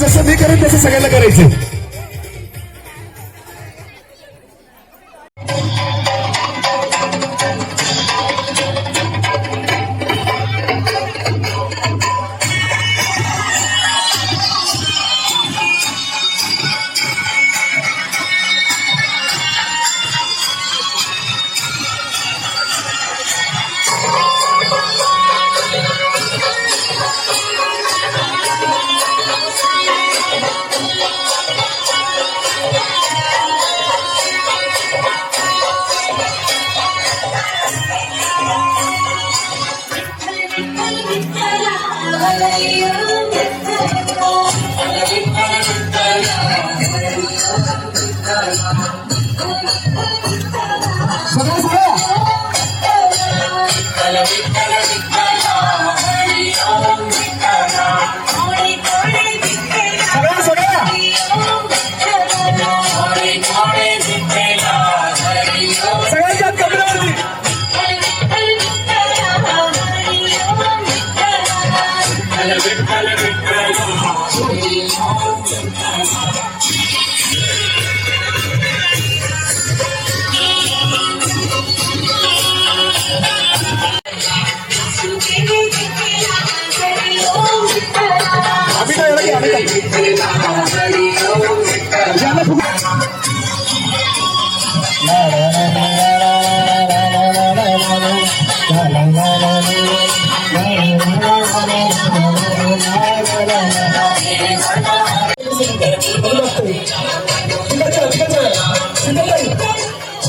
जसं मी करेन तसं सगळ्यांना करायचं la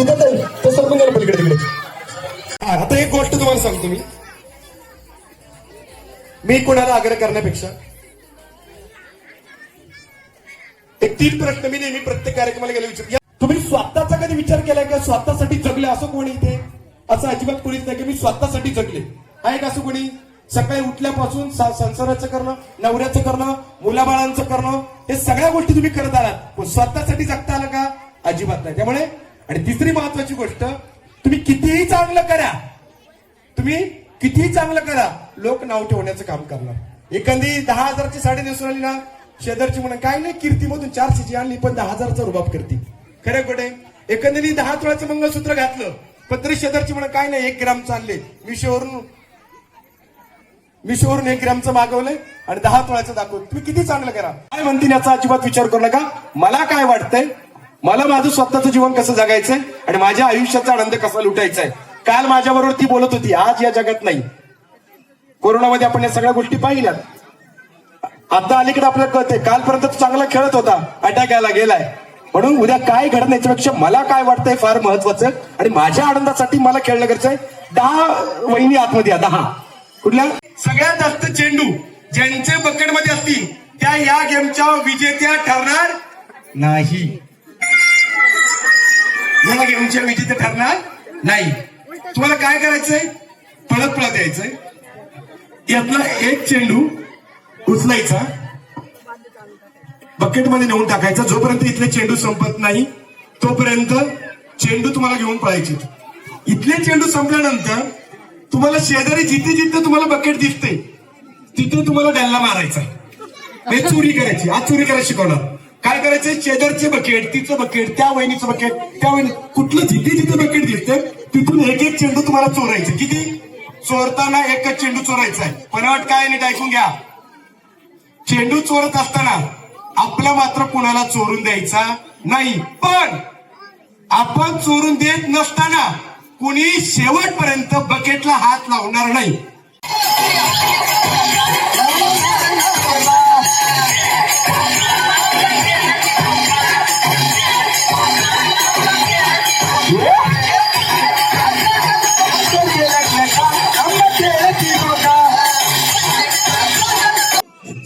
सुंदरताई तो सरकून गेलं पलीकडे तिकडे. आता एक गोष्ट तुम्हाला सांगतो मी. मी कोणाला आग्रह करण्यापेक्षा एक तीन प्रश्न मी नेहमी प्रत्येक कार्यक्रमाला गेले विचार तुम्ही स्वतःचा कधी विचार केलाय का? स्वतःसाठी जगले असं कोणी इथे? असं अजिबात कोणीच नाही की मी स्वतःसाठी जगले. आहे का असं कोणी? सकाळी उठल्यापासून संसाराचं करणं नवऱ्याचं करणं मुलाबाळांचं करणं हे सगळ्या गोष्टी तुम्ही करत आलात. पण स्वतःसाठी जगता आलं का? अजिबात नाही. त्यामुळे आणि तिसरी महत्वाची गोष्ट तुम्ही कितीही चांगलं करा. तुम्ही कितीही चांगलं करा लोक नाव ठेवण्याचं काम करणार. एखादी दहा हजारची साडी नेसून आली ना शेजारची म्हणून काय नाही कीर्तीमधून चारशेची आणली पण दहा हजारचा रुबाब करते. खरं कुठे? एखाद्याने दहा तुळाचं मंगळसूत्र घातलं पण तरी शेजारची म्हणून काय नाही एक ग्रामचं आणले मिशोवरून मिशोवरून एक ग्रामचं मागवलंय आणि दहा तुळाचं दाखवलं. तुम्ही किती चांगलं करा. काय म्हणतील याचा अजिबात विचार करू नका. मला काय वाटतंय मला माझं स्वतःचं जीवन कसं जगायचंय आणि माझ्या आयुष्याचा आनंद कसा लुटायचा आहे काल माझ्याबरोबर ती बोलत होती आज या जगात नाही. कोरोनामध्ये आपण या सगळ्या गोष्टी पाहिल्यात. आता अलीकडे आपल्याला कळते कालपर्यंत तो चांगला खेळत होता अटॅक यायला गेलाय. म्हणून उद्या काय घडत याच्यापेक्षा मला काय वाटतंय फार महत्वाचं आणि माझ्या आनंदासाठी मला खेळणं गरजेचं आहे. दहा वहिनी आतमध्ये या दहा. कुठल्या? सगळ्यात जास्त चेंडू ज्यांचे बकेटमध्ये असतील त्या या गेमच्या विजेत्या ठरणार नाही. या गेमच्या विजेते ठरणार नाही. तुम्हाला काय करायचंय? पळत पळत यायचंय. यातला एक चेंडू उचलायचा. बकेटमध्ये नेऊन टाकायचा. जोपर्यंत इथले चेंडू संपत नाही तोपर्यंत चेंडू तुम्हाला घेऊन पळायचे. इथले चेंडू संपल्यानंतर तुम्हाला शेजारी जिथे जिथे तुम्हाला बकेट दिसते तिथे तुम्हाला डॅलला मारायचा हे चोरी करायची. आज चोरी करायला शिकवणार. काय करायचं शेजारचे बकेट तिचं बकेट त्या वहिनीचं बकेट त्या वहिनी कुठलं जिथे जिथे बकेट दिसते तिथून एक एक चेंडू तुम्हाला चोरायचे. किती? चोरताना एकच चेंडू चोरायचा आहे. पनवट काय नीट ऐकून घ्या. चेंडू चोरत असताना आपला मात्र कुणाला चोरून द्यायचा नाही. पण आपण चोरून देत नसताना कुणी शेवटपर्यंत बकेटला हात लावणार नाही.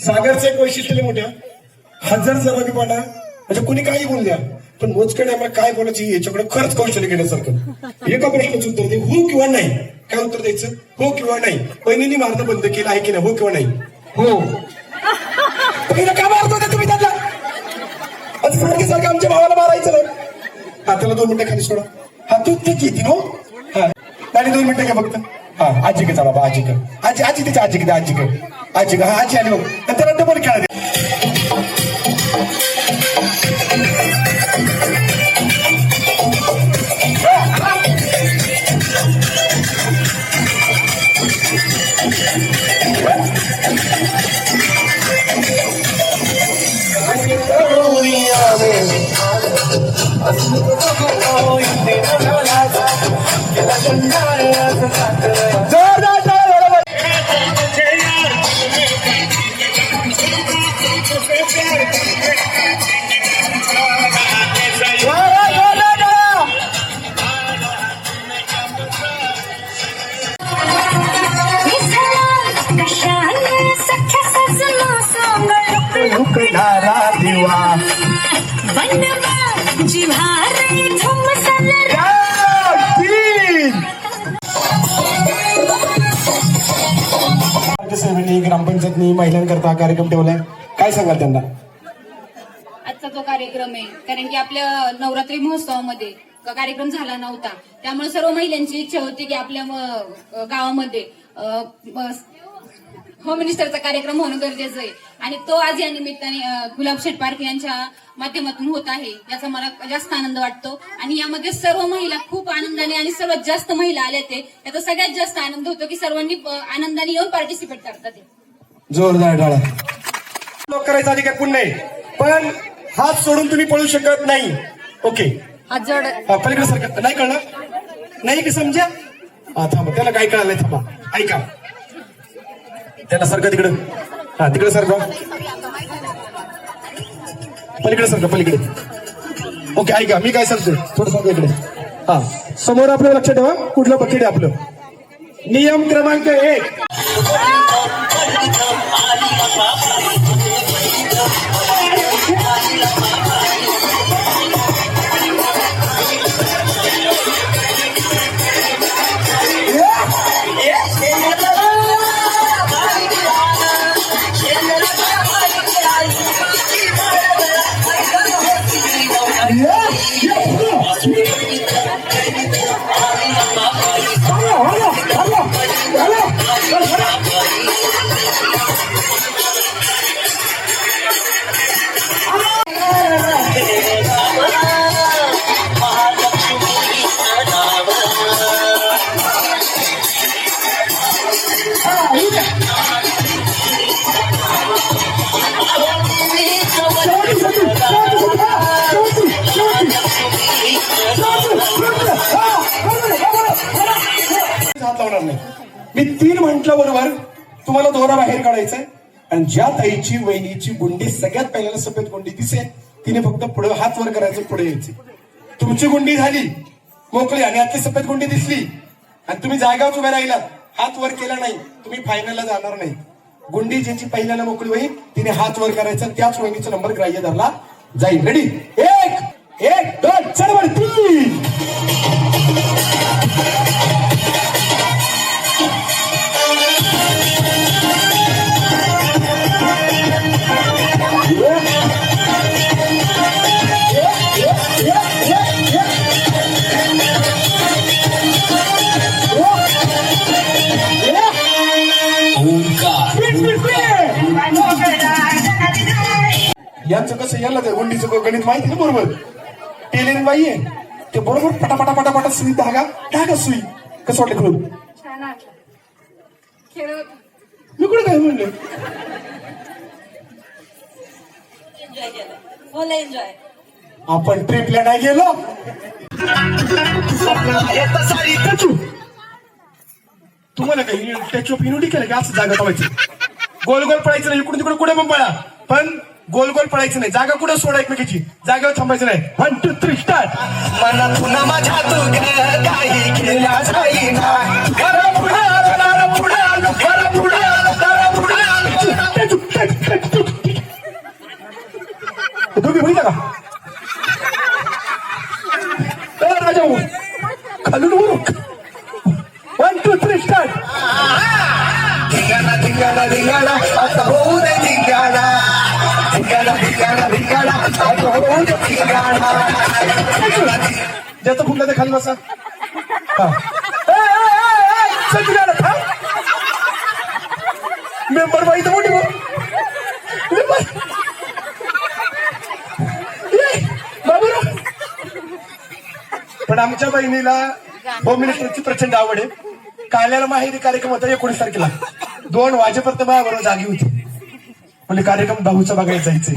सागरचं एक वैशिष्ट्य मोठ्या मोठ्या हजार सहभागीपणा म्हणजे कुणी काही बोल द्या. पण मोजकडे आम्हाला काय बोलायची याच्याकडे खरंच कौशल्य घेण्यासारखं. एका प्रश्नाचं उत्तर दे हो किंवा नाही. काय उत्तर द्यायचं? हो किंवा नाही. बहिणींनी मारणं बंद केलं आहे की नाही? हो किंवा नाही? हो. पहिलं का मारतो होते तुम्ही त्याला आता सारखे सारखं आमच्या भावाला मारायचं ना हा त्याला दोन मिनिटं खाली सोडा. हा तू ती किती नो हा. आणि दोन मिनिटं घ्या फक्त. हा आजी कचा बाबा आजी आजी आजी तिच्या आजी कदा आजी हा आजी आली बघ. डबल खेळा दे. Oh, Yeah. पंचायतनी महिलांकरता कार्यक्रम ठेवलाय काय सांगाल त्यांना? आजचा जो कार्यक्रम आहे कारण की आपल्या नवरात्री महोत्सवामध्ये कार्यक्रम झाला नव्हता. त्यामुळे सर्व महिलांची इच्छा होती की आपल्या गावामध्ये होम मिनिस्टरचा कार्यक्रम होणं गरजेचं आहे. आणि तो आज या निमित्ताने गुलाब शेठ पार्क यांच्या माध्यमातून होत आहे याचा मला जास्त आनंद वाटतो. आणि यामध्ये सर्व महिला खूप आनंदाने आणि सर्वात जास्त महिला आल्या ते याचा सगळ्यात जास्त आनंद होतो की सर्वांनी आनंदाने येऊन पार्टिसिपेट करतात ते. जोरदार टाळा लोक करायचा अधिकार कोण नाही. पण हात सोडून तुम्ही पळू शकत नाही. ओके हात जोड. पलीकडे सरकार नाही कळणार नाही की समजा? हा थांबा त्याला काय कळालं नाही थांबा. ऐका. त्याला सारखं तिकडं? हा तिकडे सारखं पलीकडे सारखं पलीकडे? ओके ऐका मी काय सांगतो थोडं सांगा इकडे. हा समोर आपलं लक्ष ठेवा. कुठलं बकेट आहे आपलं? नियम क्रमांक एक. हात मी तीन म्हटल्याबरोबर तुम्हाला दोरा बाहेर काढायचंय. आणि ज्या ताईची वहिनीची गुंडी सगळ्यात पहिल्यांदा सफेद गुंडी दिसे तिने फक्त पुढे हात वर करायचं पुढे यायची. तुमची गुंडी झाली मोकळी आणि आतली सफेद गुंडी दिसली. आणि तुम्ही जागाच उभ्या राहिलात हात वर केला नाही तुम्ही फायनलला जाणार नाही. गुंडी ज्याची पहिल्यांदा मोकळी होईल तिने हात वर करायचा त्याच वहिनीचा नंबर ग्राह्य धरला. जाईल. रेडी यांचं कसं याला गुंडीचं गणित माहिती ना बरोबर? टेलेन बाई आहे. ते बरोबर पटापटा पटापटा सुई धागा धागा सुई. कसं वाटलं खेळून? छान वाटलं. खेळ मी कुठे काय म्हणलं? एन्जॉय आपण ट्रिपला नाही गेलो. तुम्हाला काही टच ऑफ युनिटी केलं का? असं जागा ठेवायचं. गोल गोल पळायचं नाही. इकडून तिकडे कुठे पण पळा. पण गोल गोल पळायचं नाही. जागा कुठे सोडा एकमेकीची? जागेवर थांबायचं नाही. वन टू थ्री स्टार्ट मला पुन्हा माझ्या तुझ्या काही केल्या जाईना. घरा पुढे पुढे आलो, घरा पुढे आलो, पुढे आलो. का? राजा खालून वन टू थ्री स्टार्ट धिंगाणा धिंगाणा धिंगाणा. आता होऊ दे धिंगाणा. ज्याचं फुटलं ते खाली बसा. मेंबर बाई तर मोठी पण आमच्या बहिणीला होम मिनिस्टरची प्रचंड आवड आहे. काल्याला माहिती कार्यक्रम होता एकोणीस तारखेला. दोन वाजेपर्यंत माझ्याबरोबर जागी होती. म्हणजे कार्यक्रम भाऊचा बघायला जायचे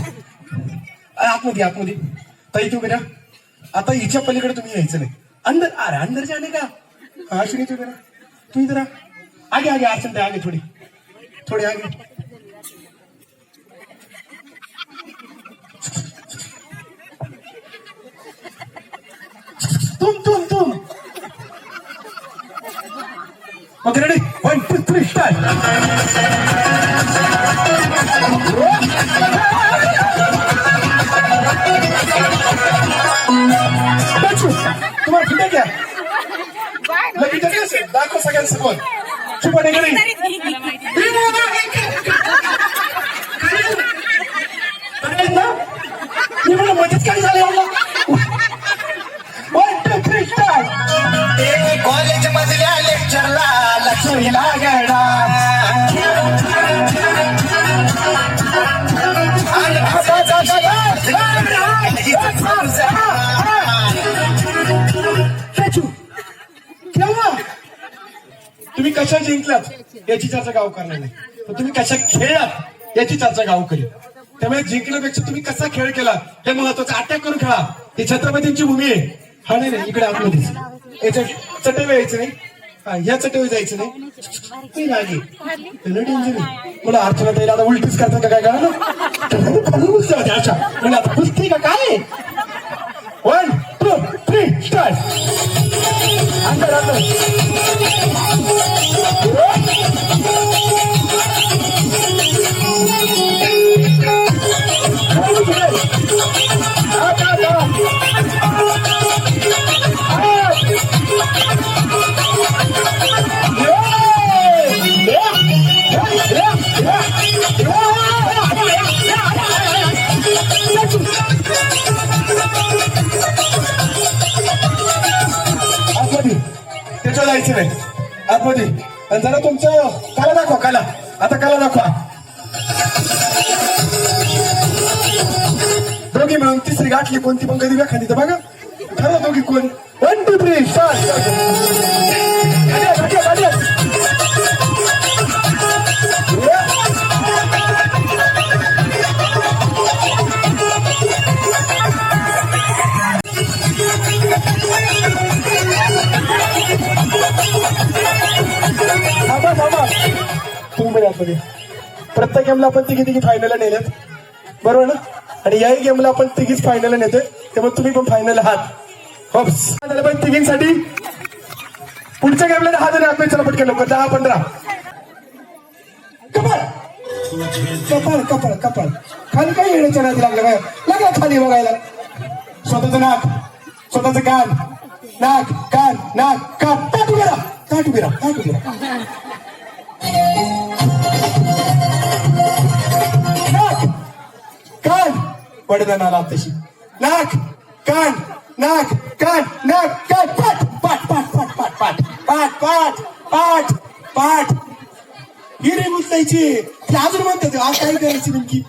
आतमध्ये आतमध्ये. ताई तू बऱ्या आता हिच्या पलीकडे तुम्ही यायचं नाही. अंदर अरे अंदर जाने का? हाँ अश्विनी तू इधर आ. तू इधर आगे आगे अर्चन ते आगे थोड़ी. थोड़ी आगे. तुम तुम तुम. Okay ready? One two three start समोर चुप ठिकाणी काय? काय? झालं कशा जिंकलात याची चर्चा गाव करणार नाही. पण तुम्ही कशा खेळलात याची चर्चा गाव करेल. त्यामुळे जिंकण्यापेक्षा तुम्ही कसा खेळ केला हे महत्वाचं अटॅक करून खेळा. ही छत्रपतींची भूमी आहे. हा नाही नाही इकडे आतमध्ये याच्या चटवे यायचं नाही. हा ह्या जायचं नाही. नाही नाही. नाही. मला अर्चना ताईला आता उलटीच करतात का काय कळलं? अशा. म्हणजे आता कुस्ती का काय? 準備スタートんた मध्ये आणि जरा तुमचं कला दाखवा कला. आता कला दाखवा. दोघी मिळून तिसरी गाठली कोणती पण कधी व्याखानी तर बघा. ठरवा दोघी कोण. वन टू थ्री स्टार्ट तुम्ही आतमध्ये प्रत्येक गेमला आपण तिघी तिघी फायनल नेल्यात बरोबर ना? आणि याही गेमला आपण तिघीच फायनल नेतोय. त्यामुळे तुम्ही पण फायनल आहात. होप्स पण तिघींसाठी. पुढच्या गेमला दहा जण आतमध्ये. चला पटकन लवकर. दहा पंधरा. कपाळ. कपाळ कपाळ कपाळ. खाली काही येण्याच्या नादी लागलं काय लागला खाली बघायला. स्वतःचं नाक. स्वतःचं कान. नाक कान नाक. कान. ताट उभे राहा. ताट उभे राहा. ताट उभे राहा. कान. पडदा तशी. नाक कान नाक कान नाक कान. पाट पाट पाट पाट पाट पाट पाठ पाट पाठ पाठ. ही रे गुंतायची ती अजून म्हणतात आज काय करायची नेमकी?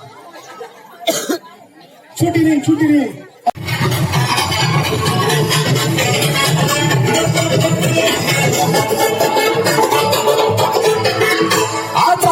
छोटी रे छोटी रे. आता